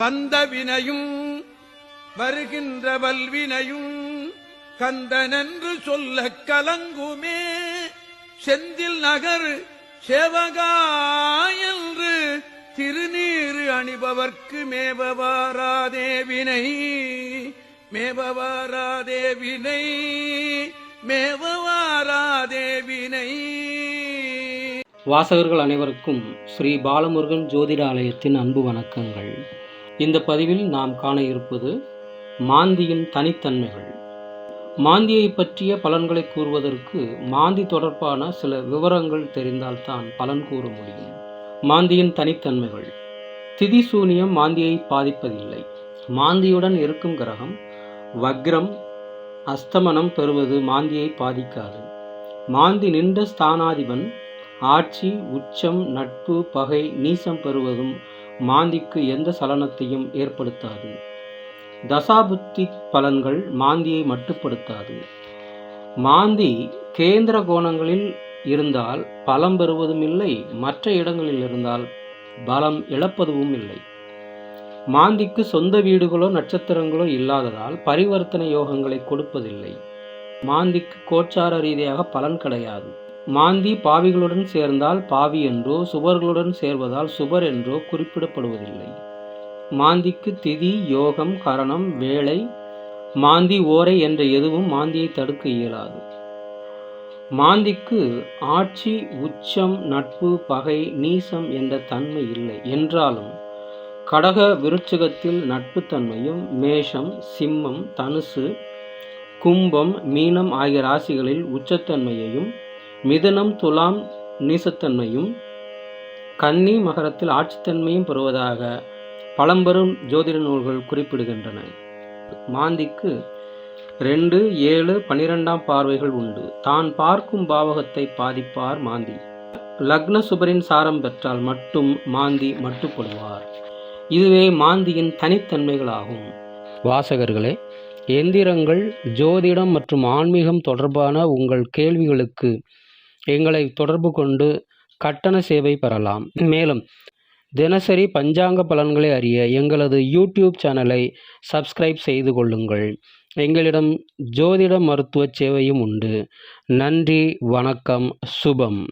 வந்த வினையும் வருகின்ற வல்வினையும் கந்தனென்று சொல்ல கலங்குமே. செந்தில் நகர் சேவகாயன்று திருநீறு அணிபவர்க்கு மேபவாராதேவினை மேபவாராதேவினை மேபவாராதேவினை வினை வாசகர்கள் அனைவருக்கும் ஸ்ரீ பாலமுருகன் ஜோதிட ஆலயத்தின் அன்பு வணக்கங்கள். இந்த பதிவில் நாம் காண இருப்பது மாந்தியின் தனித்தன்மைகள். மாந்தியை பற்றிய பலன்களை கூறுவதற்கு மாந்தி தொடர்பான சில விவரங்கள் தெரிந்தால்தான் பலன் கூற முடியும். மாந்தியின் தனித்தன்மைகள். திதி சூனியம் மாந்தியை பாதிப்பதில்லை. மாந்தியுடன் இருக்கும் கிரகம் வக்ரம் அஸ்தமனம் பெறுவது மாந்தியை பாதிக்காது. மாந்தி நின்ற ஸ்தானாதிபன் ஆட்சி உச்சம் நட்பு பகை நீசம் பெறுவதும் மாந்திக்கு எந்த சலனத்தையும் ஏற்படுத்தாது. தசாபுத்தி பலன்கள் மாந்தியை மட்டுப்படுத்தாது. மாந்தி கேந்திர கோணங்களில் இருந்தால் பலம் பெறுவதும் இல்லை மற்ற இடங்களில் இருந்தால் பலம் இழப்பதும் இல்லை. மாந்திக்கு சொந்த வீடுகளோ நட்சத்திரங்களோ இல்லாததால் பரிவர்த்தனை யோகங்களை கொடுப்பதில்லை. மாந்திக்கு கோச்சார ரீதியாக பலன் கிடையாது. மாந்தி பாவிகளுடன் சேர்ந்தால் பாவி என்றோ சுபர்களுடன் சேர்வதால் சுபர் என்றோ குறிப்பிடப்படுவதில்லை. மாந்திக்கு திதி யோகம் கரணம் வேலை மாந்தி ஓரை என்ற எதுவும் மாந்தியை தடுக்க இயலாது. மாந்திக்கு ஆட்சி உச்சம் நட்பு பகை நீசம் என்ற தன்மை இல்லை. என்றாலும் கடக விருட்சகத்தில் நட்புத்தன்மையும் மேஷம் சிம்மம் தனுசு கும்பம் மீனம் ஆகிய ராசிகளில் உச்சத்தன்மையையும் மிதுனம் துலாம் நீசத்தன்மையும் கன்னி மகரத்தில் ஆட்சித்தன்மையும் பெறுவதாக பழம்பெரும் ஜோதிட நூல்கள் குறிப்பிடுகின்றன. மாந்திக்கு ரெண்டு ஏழு பனிரெண்டாம் பார்வைகள் உண்டு. தான் பார்க்கும் பாவகத்தை பாதிப்பார் மாந்தி. லக்ன சுபரின் சாரம் பெற்றால் மட்டும் மாந்தி மட்டுப்படுவார். இதுவே மாந்தியின் தனித்தன்மைகளாகும். வாசகர்களே எந்திரங்கள் ஜோதிடம் மற்றும் ஆன்மீகம் தொடர்பான உங்கள் கேள்விகளுக்கு எங்களை தொடர்பு கொண்டு கட்டண சேவை பெறலாம். மேலும் தினசரி பஞ்சாங்க பலன்களை அறிய எங்களது யூடியூப் சேனலை சப்ஸ்கிரைப் செய்து கொள்ளுங்கள். எங்களிடம் ஜோதிட மருத்துவ சேவையும் உண்டு. நன்றி வணக்கம் சுபம்.